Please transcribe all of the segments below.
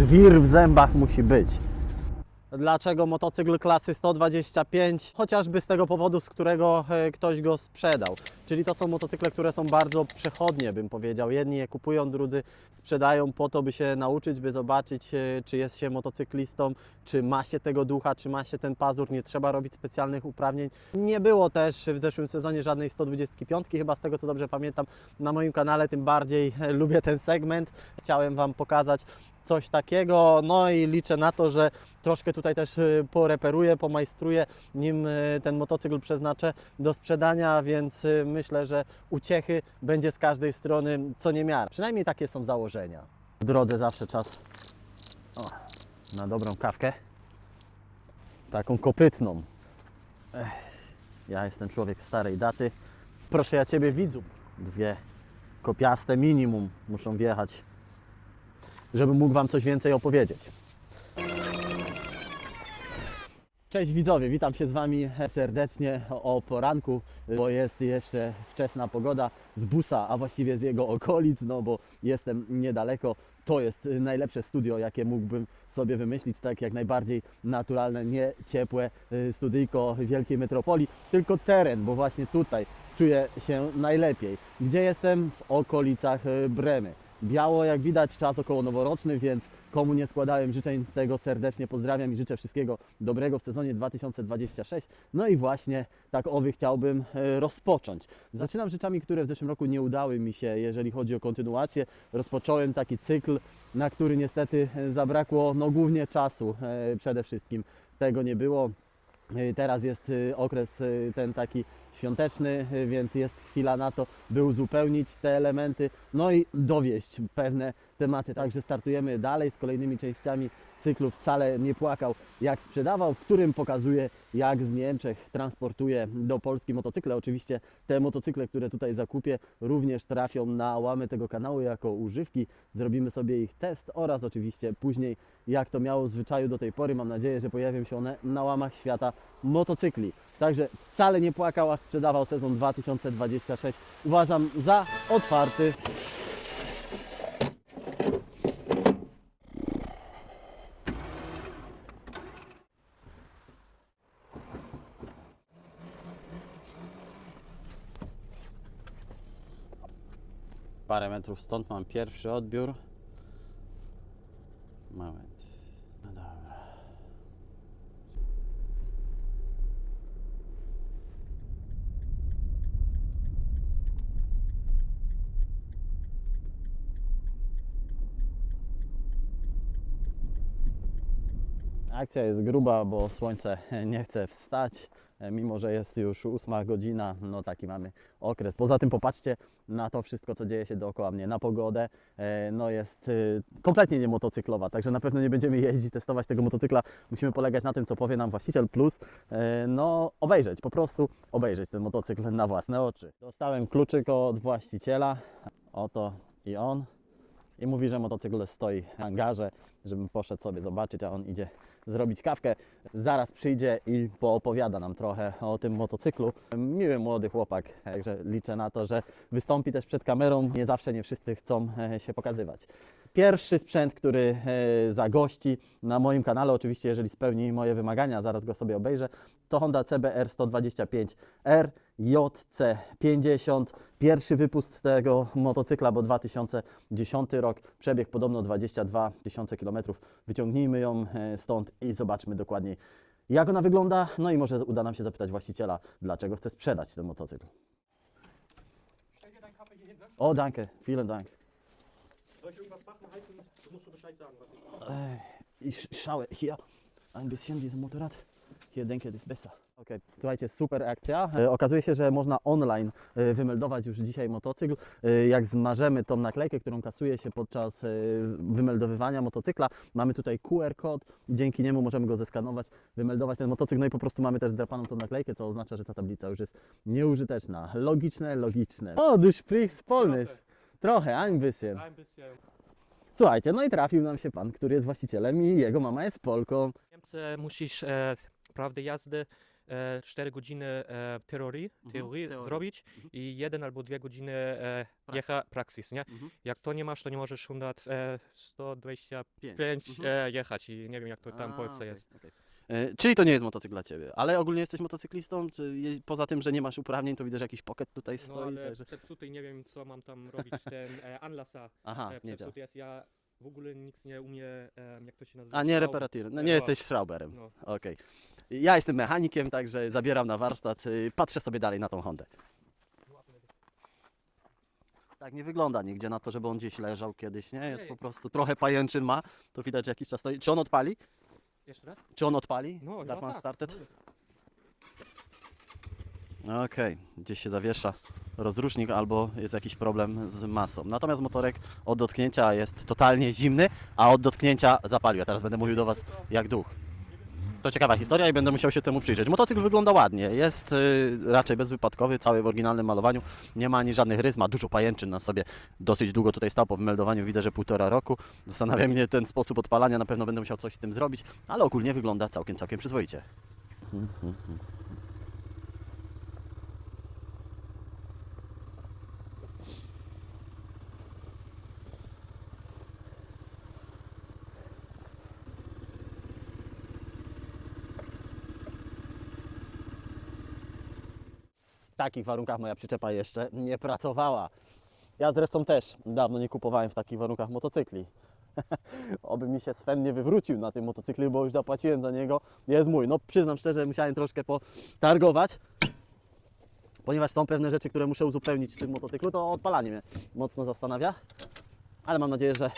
żwir w zębach musi być. Dlaczego motocykl klasy 125? Chociażby z tego powodu, z którego e, ktoś go sprzedał. Czyli to są motocykle, które są bardzo przechodnie, bym powiedział. Jedni je kupują, drudzy sprzedają po to, by się nauczyć, by zobaczyć, e, czy jest się motocyklistą, czy ma się tego ducha, czy ma się ten pazur. Nie trzeba robić specjalnych uprawnień. Nie było też w zeszłym sezonie żadnej 125, chyba z tego co dobrze pamiętam, na moim kanale. Tym bardziej e, lubię ten segment. Chciałem Wam pokazać coś takiego. No i liczę na to, że troszkę tutaj też y, poreperuję, pomajstruję, nim y, ten motocykl przeznaczę do sprzedania, więc y, myślę, że uciechy będzie z każdej strony co niemiara. Przynajmniej takie są założenia. W drodze zawsze czas o, na dobrą kawkę. Taką kopytną. Ech, ja jestem człowiek starej daty. Proszę ja Ciebie widzu. Dwie kopiaste minimum muszą wjechać żebym mógł Wam coś więcej opowiedzieć. Cześć widzowie, witam się z Wami serdecznie o poranku, bo jest jeszcze wczesna pogoda z busa, a właściwie z jego okolic, no bo jestem niedaleko. To jest najlepsze studio, jakie mógłbym sobie wymyślić, tak jak najbardziej naturalne, nie ciepłe y, studyjko wielkiej metropolii, tylko teren, bo właśnie tutaj czuję się najlepiej. Gdzie jestem? W okolicach y, Bremy. Biało, jak widać, czas około noworoczny, więc komu nie składałem życzeń, tego serdecznie pozdrawiam i życzę wszystkiego dobrego w sezonie 2026. No i właśnie tak owy chciałbym e, rozpocząć. Zaczynam rzeczami, które w zeszłym roku nie udały mi się, jeżeli chodzi o kontynuację. Rozpocząłem taki cykl, na który niestety e, zabrakło no głównie czasu e, przede wszystkim. Tego nie było. Teraz jest okres ten taki świąteczny, więc jest chwila na to, by uzupełnić te elementy, no i dowieść pewne tematy. Także startujemy dalej z kolejnymi częściami cyklu Wcale nie płakał jak sprzedawał, w którym pokazuje jak z Niemczech transportuje do Polski motocykle. Oczywiście te motocykle, które tutaj zakupię również trafią na łamy tego kanału jako używki. Zrobimy sobie ich test oraz oczywiście później jak to miało w zwyczaju do tej pory. Mam nadzieję, że pojawią się one na łamach świata motocykli. Także wcale nie płakał, aż sprzedawał sezon 2026. Uważam za otwarty. Parę metrów stąd mam pierwszy odbiór. Akcja jest gruba, bo słońce nie chce wstać, e, mimo że jest już ósma godzina, no taki mamy okres. Poza tym popatrzcie na to wszystko, co dzieje się dookoła mnie, na pogodę, e, no jest y, kompletnie nie motocyklowa, także na pewno nie będziemy jeździć, testować tego motocykla, musimy polegać na tym, co powie nam właściciel, plus e, no obejrzeć, po prostu obejrzeć ten motocykl na własne oczy. Dostałem kluczyk od właściciela, oto i on, i mówi, że motocykl stoi w hangarze, żebym poszedł sobie zobaczyć, a on idzie zrobić kawkę. Zaraz przyjdzie i poopowiada nam trochę o tym motocyklu. Miły młody chłopak, także liczę na to, że wystąpi też przed kamerą. Nie zawsze nie wszyscy chcą e, się pokazywać. Pierwszy sprzęt, który e, zagości na moim kanale, oczywiście jeżeli spełni moje wymagania, zaraz go sobie obejrzę, to Honda CBR 125R JC50. Pierwszy wypust tego motocykla, bo 2010 rok, przebieg podobno 22 tysiące kilometrów. Wyciągnijmy ją e, stąd i zobaczmy dokładniej, jak ona wygląda. No i może uda nam się zapytać właściciela, dlaczego chce sprzedać ten motocykl. O, danke, vielen Dank. Soll ich irgendwas machen halten? Du musst mir schaue hier ein bisschen diesen Motorrad. Hier denke, das ist besser. Okej, słuchajcie, super akcja. E, okazuje się, że można online e, wymeldować już dzisiaj motocykl. E, jak zmarzemy tą naklejkę, którą kasuje się podczas wymeldowywania motocykla, mamy tutaj QR kod. Dzięki niemu możemy go zeskanować, wymeldować ten motocykl. No i po prostu mamy też zdrapaną tą naklejkę, co oznacza, że ta tablica już jest nieużyteczna. Logiczne, logiczne. O, du sprichst Polnisch. Trochę, ein bisschen. ein bisschen. Słuchajcie, no i trafił nam się pan, który jest właścicielem i jego mama jest Polką. W Niemcy musisz e, prawdę jazdy e, 4 godziny e, teorii, Mhm, teorii teorii. zrobić Mhm. i jeden albo dwie godziny e, jecha praksis, nie? Mhm. Jak to nie masz, to nie możesz 100, e, 125 Pięć. Mhm. e, jechać i nie wiem jak to tam w Polsce jest. okej. E, Czyli to nie jest motocykl dla Ciebie, ale ogólnie jesteś motocyklistą, czy je, poza tym, że nie masz uprawnień, to widzę, że jakiś pocket tutaj No stoi. ale także... zepsuty i nie wiem co mam tam robić, ten e, Anlasa Aha, e, nie działa. zepsuty jest, ja w ogóle nic nie umiem, e, jak to się nazywa? A nie reparator, no e, nie no, jesteś schrauberem. No. Okej. Ja jestem mechanikiem, także zabieram na warsztat, y, patrzę sobie dalej na tą Hondę. Tak nie wygląda nigdzie na to, żeby on gdzieś leżał kiedyś, nie? Jest po prostu trochę pajęczyn ma, to widać, że jakiś czas stoi. Czy on odpali? Jeszcze raz? Czy on odpali? No, no tak. started? no. Okej, gdzieś się zawiesza rozrusznik albo jest jakiś problem z masą. Natomiast motorek od dotknięcia jest totalnie zimny, a od dotknięcia zapalił. Ja teraz będę mówił do Was jak duch. To ciekawa historia i będę musiał się temu przyjrzeć. Motocykl wygląda ładnie, jest y, raczej bezwypadkowy, cały w oryginalnym malowaniu, nie ma ani żadnych rys, ma dużo pajęczyn na sobie, dosyć długo tutaj stał po wymeldowaniu, widzę, że półtora roku. Zastanawia mnie ten sposób odpalania, na pewno będę musiał coś z tym zrobić, ale ogólnie wygląda całkiem, całkiem przyzwoicie. W takich warunkach moja przyczepa jeszcze nie pracowała. Ja zresztą też dawno nie kupowałem w takich warunkach motocykli. Oby mi się Sven nie wywrócił na tym motocyklu, bo już zapłaciłem za niego. Jest mój. No przyznam szczerze, musiałem troszkę potargować, ponieważ są pewne rzeczy, które muszę uzupełnić w tym motocyklu. To odpalanie mnie mocno zastanawia, ale mam nadzieję, że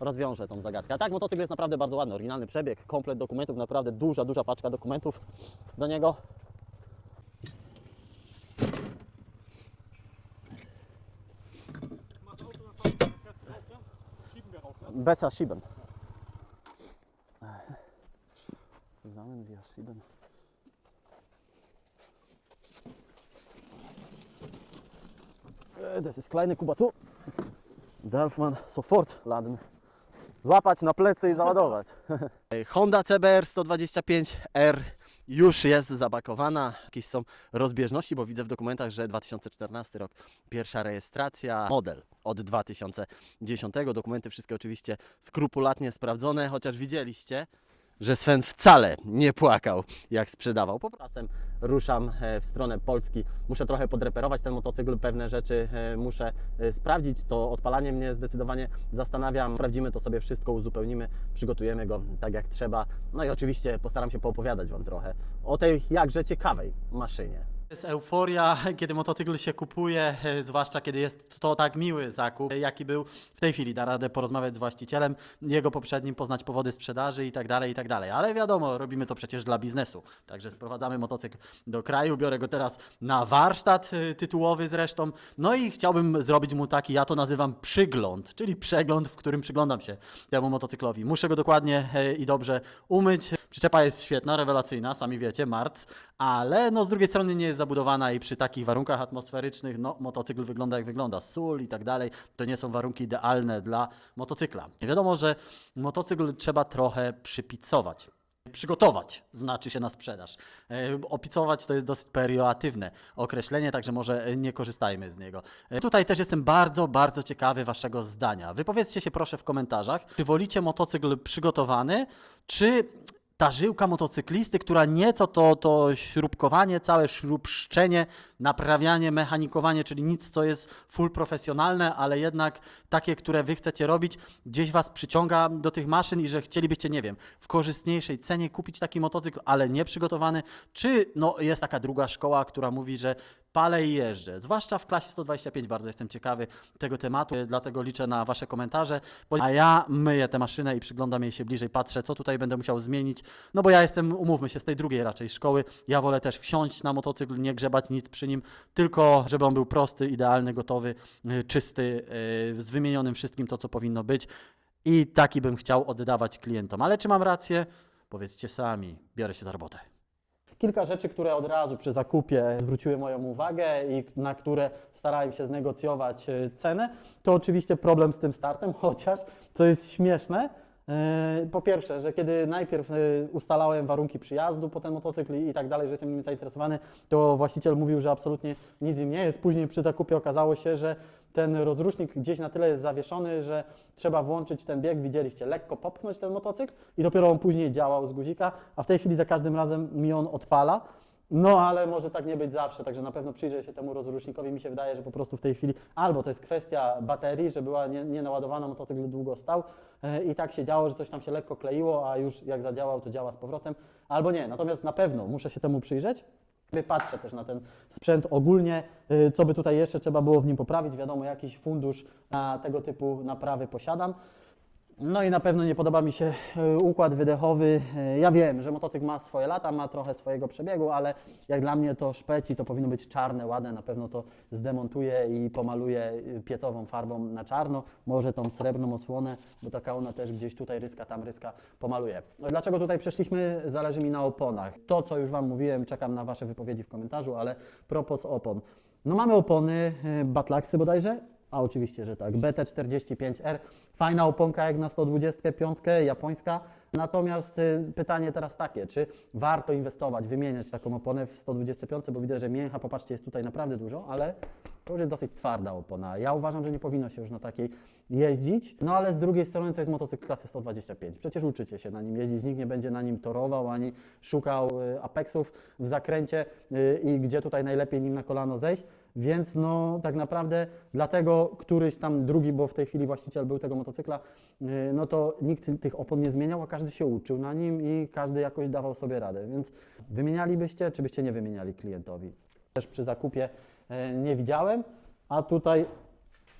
rozwiążę tą zagadkę. A tak, motocykl jest naprawdę bardzo ładny, oryginalny przebieg, komplet dokumentów, naprawdę duża, duża paczka dokumentów do niego. Besser schieben. Zusammen wir schieben. Äh, Das ist kleine Kubatur. Darf man sofort laden. Złapać na plecy i załadować. Honda CBR 125R już jest zabakowana. Jakieś są rozbieżności, bo widzę w dokumentach, że 2014 rok, pierwsza rejestracja, model od 2010. Dokumenty wszystkie oczywiście skrupulatnie sprawdzone, chociaż widzieliście, że Sven wcale nie płakał, jak sprzedawał. Po czasem ruszam e, w stronę Polski. Muszę trochę podreperować ten motocykl, pewne rzeczy e, muszę e, sprawdzić. To odpalanie mnie zdecydowanie zastanawia. Sprawdzimy to sobie wszystko, uzupełnimy, przygotujemy go tak jak trzeba. No i oczywiście postaram się poopowiadać Wam trochę o tej jakże ciekawej maszynie. Jest euforia, kiedy motocykl się kupuje, e, zwłaszcza kiedy jest to tak miły zakup, e, jaki był w tej chwili. Da radę porozmawiać z właścicielem, jego poprzednim, poznać powody sprzedaży i tak dalej, i tak dalej. Ale wiadomo, robimy to przecież dla biznesu. Także sprowadzamy motocykl do kraju, biorę go teraz na warsztat e, tytułowy zresztą. No i chciałbym zrobić mu taki, ja to nazywam przygląd, czyli przegląd, w którym przyglądam się temu motocyklowi. Muszę go dokładnie i dobrze umyć. Przyczepa jest świetna, rewelacyjna, sami wiecie, marc, ale no z drugiej strony nie jest zabudowana i przy takich warunkach atmosferycznych, no motocykl wygląda jak wygląda, sól i tak dalej, to nie są warunki idealne dla motocykla. Wiadomo, że motocykl trzeba trochę przypicować. Przygotować znaczy się na sprzedaż. E, Opicować to jest dosyć pejoratywne określenie, także może nie korzystajmy z niego. E, Tutaj też jestem bardzo, bardzo ciekawy Waszego zdania. Wypowiedzcie się proszę w komentarzach, czy wolicie motocykl przygotowany, czy ta żyłka motocyklisty, która nieco to, to śrubkowanie, całe śrubszczenie, naprawianie, mechanikowanie, czyli nic, co jest full profesjonalne, ale jednak takie, które wy chcecie robić, gdzieś was przyciąga do tych maszyn i że chcielibyście, nie wiem, w korzystniejszej cenie kupić taki motocykl, ale nieprzygotowany, czy no, jest taka druga szkoła, która mówi, że palę i jeżdżę. Zwłaszcza w klasie 125 bardzo jestem ciekawy tego tematu, dlatego liczę na Wasze komentarze. A ja myję tę maszynę i przyglądam jej się bliżej, patrzę, co tutaj będę musiał zmienić. No bo ja jestem, umówmy się, z tej drugiej raczej szkoły. Ja wolę też wsiąść na motocykl, nie grzebać nic przy nim, tylko żeby on był prosty, idealny, gotowy, y, czysty, y, z wymienionym wszystkim to, co powinno być. I taki bym chciał oddawać klientom. Ale czy mam rację? Powiedzcie sami, biorę się za robotę. Kilka rzeczy, które od razu przy zakupie zwróciły moją uwagę i na które starałem się znegocjować e, cenę, to oczywiście problem z tym startem, chociaż co jest śmieszne, E, Po pierwsze, że kiedy najpierw e, ustalałem warunki przyjazdu po ten motocykl i tak dalej, że jestem nim zainteresowany, to właściciel mówił, że absolutnie nic im nie jest. Później przy zakupie okazało się, że ten rozrusznik gdzieś na tyle jest zawieszony, że trzeba włączyć ten bieg, widzieliście, lekko popchnąć ten motocykl i dopiero on później działał z guzika, a w tej chwili za każdym razem mi on odpala. No, ale może tak nie być zawsze, także na pewno przyjrzę się temu rozrusznikowi. Mi się wydaje, że po prostu w tej chwili albo to jest kwestia baterii, że była nie, nie motocykl długo stał e, i tak się działo, że coś tam się lekko kleiło, a już jak zadziałał, to działa z powrotem, albo nie. Natomiast na pewno muszę się temu przyjrzeć. Patrzę też na ten sprzęt ogólnie, y, co by tutaj jeszcze trzeba było w nim poprawić. Wiadomo, jakiś fundusz na tego typu naprawy posiadam. No i na pewno nie podoba mi się y, układ wydechowy. Y, Ja wiem, że motocykl ma swoje lata, ma trochę swojego przebiegu, ale jak dla mnie to szpeci, to powinno być czarne, ładne. Na pewno to zdemontuję i pomaluję y, piecową farbą na czarno. Może tą srebrną osłonę, bo taka ona też gdzieś tutaj ryska, tam ryska, pomaluję. No Dlaczego tutaj przeszliśmy? Zależy mi na oponach. To, co już Wam mówiłem, czekam na Wasze wypowiedzi w komentarzu, ale propos opon. No mamy opony y, Batlaxy bodajże, a oczywiście, że tak. BT45R, fajna oponka jak na 125, japońska. Natomiast y, pytanie teraz takie, czy warto inwestować, wymieniać taką oponę w 125, bo widzę, że mięcha, popatrzcie, jest tutaj naprawdę dużo, ale to już jest dosyć twarda opona. Ja uważam, że nie powinno się już na takiej jeździć, no ale z drugiej strony to jest motocykl klasy 125. Przecież uczycie się na nim jeździć, nikt nie będzie na nim torował, ani szukał y, apexów w zakręcie y, i gdzie tutaj najlepiej nim na kolano zejść. Więc no tak naprawdę dlatego któryś tam drugi, bo w tej chwili właściciel był tego motocykla, yy, no to nikt tych opon nie zmieniał, a każdy się uczył na nim i każdy jakoś dawał sobie radę. Więc wymienialibyście, czy byście nie wymieniali klientowi? Też przy zakupie nie widziałem, a tutaj,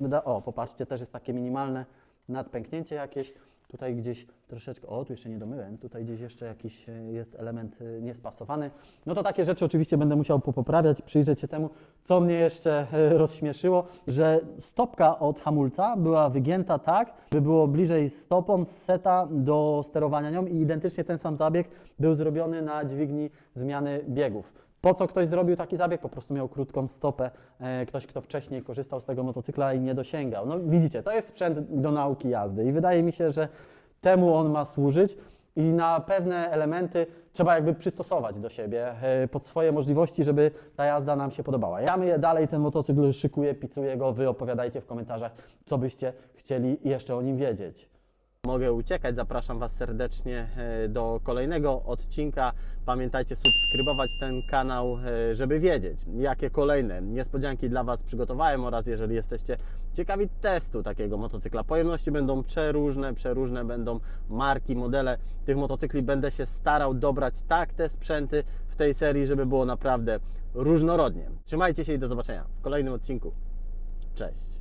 wyda- o popatrzcie, też jest takie minimalne nadpęknięcie jakieś. Tutaj gdzieś troszeczkę, o tu jeszcze nie domyłem, tutaj gdzieś jeszcze jakiś e, jest element e, niespasowany. No to takie rzeczy oczywiście będę musiał popoprawiać, przyjrzeć się temu. Co mnie jeszcze e, rozśmieszyło, że stopka od hamulca była wygięta tak, by było bliżej stopą z seta do sterowania nią i identycznie ten sam zabieg był zrobiony na dźwigni zmiany biegów. Po co ktoś zrobił taki zabieg? Po prostu miał krótką stopę. E, Ktoś, kto wcześniej korzystał z tego motocykla i nie dosięgał. No widzicie, to jest sprzęt do nauki jazdy i wydaje mi się, że temu on ma służyć i na pewne elementy trzeba jakby przystosować do siebie e, pod swoje możliwości, żeby ta jazda nam się podobała. Ja myję dalej ten motocykl, szykuję, picuję go, wy opowiadajcie w komentarzach, co byście chcieli jeszcze o nim wiedzieć. Mogę uciekać, zapraszam Was serdecznie e, do kolejnego odcinka. Pamiętajcie subskrybować ten kanał, e, żeby wiedzieć, jakie kolejne niespodzianki dla Was przygotowałem oraz jeżeli jesteście ciekawi testu takiego motocykla. Pojemności będą przeróżne, przeróżne będą marki, modele tych motocykli. Będę się starał dobrać tak te sprzęty w tej serii, żeby było naprawdę różnorodnie. Trzymajcie się i do zobaczenia w kolejnym odcinku. Cześć!